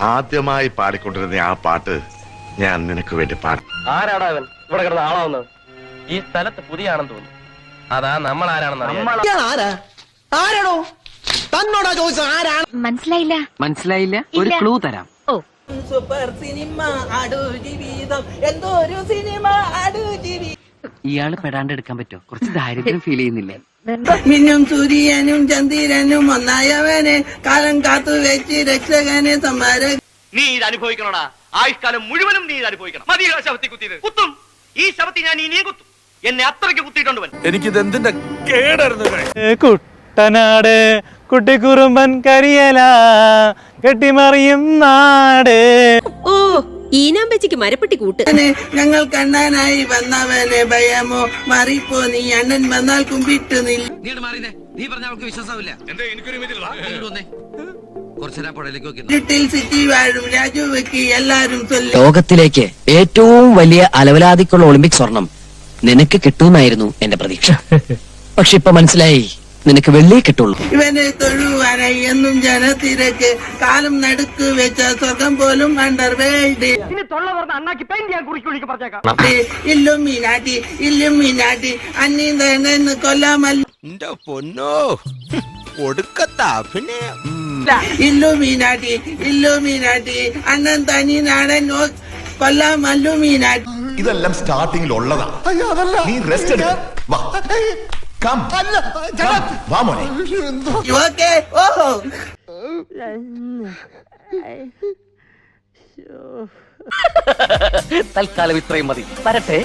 ആദ്യമായി പാടിക്കൊണ്ടിരുന്ന ആ പാട്ട് ഞാൻ നിനക്ക് വേണ്ടി പാടും. ആരാടാ അവൻ ഇവിടെ കിടന്ന് ആളാവുന്നത്. ഈ സ്ഥലത്ത് പുതിയാണെന്ന് തോന്നുന്നു. അതാ നമ്മൾ ആരാണെന്ന് ആരാ? ആരാണോ? തന്നോടാ ചോദിച്ചത് ആരാണ്? മനസ്സിലായില്ല. മനസ്സിലായില്ല? ഒരു ക്ലൂ തരാം. ഓ. സൂപ്പർ സിനിമ അടു ജീവിതം എന്തോ ഒരു സിനിമ അടു ജീവിതം ഇയാൾ പെടാണ്ട് എടുക്കാൻ പറ്റുമോ? കുറച്ച് ദാരിദ്ര്യം ഫീൽ ചെയ്യുന്നില്ലേ? മിന്നും സൂര്യനും ചന്ദ്രനും ഒന്നായവനെ കാലം കാത്തു വെച്ച് രക്ഷകനെ സമാര നീ ഇത് അനുഭവിക്കണോടാ? ആയുഷ്കാലം മുഴുവനും നീ ഇത് അനുഭവിക്കണം. മതി ശവത്തി കുത്തിയത്. കുത്തും. ഈ ശവത്തി ഞാൻ ഇനിയും കുത്തും. എന്നെ അത്രയ്ക്ക് കുത്തിയിട്ടുണ്ട് എനിക്കിത് എന്തിന്റെ കേടായിരുന്നു കുട്ടനാട് കുട്ടിക്കുറുമ്പൻ കരിയല കെട്ടിമറിയും നാട്. ഈനാമ്പച്ചിക്ക് മരപ്പെട്ടി കൂട്ട്. ഞങ്ങൾ കണ്ണാനായി വന്നവനെ ഭയമോ മാറിപ്പോ നീ അണ്ണൻ വന്നാൽ കുമ്പിട്ട് നീ പറഞ്ഞ അവൾക്ക് വിശ്വാസമില്ല ലോകത്തിലേക്ക് ഏറ്റവും വലിയ അലവലാതിക്കുള്ള ഒളിമ്പിക് സ്വർണം നിനക്ക് കിട്ടുമെന്നായിരുന്നു എന്റെ പ്രതീക്ഷ. പക്ഷെ ഇപ്പൊ മനസ്സിലായി നിനക്ക് വെള്ളിയെ കിട്ടുള്ളൂ. ഇവനെ തൊഴുവാനായി എന്നും ജനത്തിരക്ക് കാലം നടുക്ക് വെച്ച സ്വർഗം പോലും അണ്ടർവേൾഡ്. ഇല്ലും മീനാട്ടി ഇല്ലും മീനാട്ടി അന്നീം തന്നെ കൊല്ലാമല്ല. പൊന്നോ ഒടുക്കത്താ പിന്നെ ഇല്ലു മീനാട്ടി ഇല്ലു മീനാട്ടി അണ്ണൻ തനി നാടൻ കൊല്ലാമല്ലു മീനാട്ടി ഇതെല്ലാം സ്റ്റാർട്ടിങ്ങിൽ ഉള്ളതാ നീ റെസ്റ്റ് വാ. കം വാ മോനെ. തൽക്കാലം ഇത്രയും മതി. വരട്ടെ.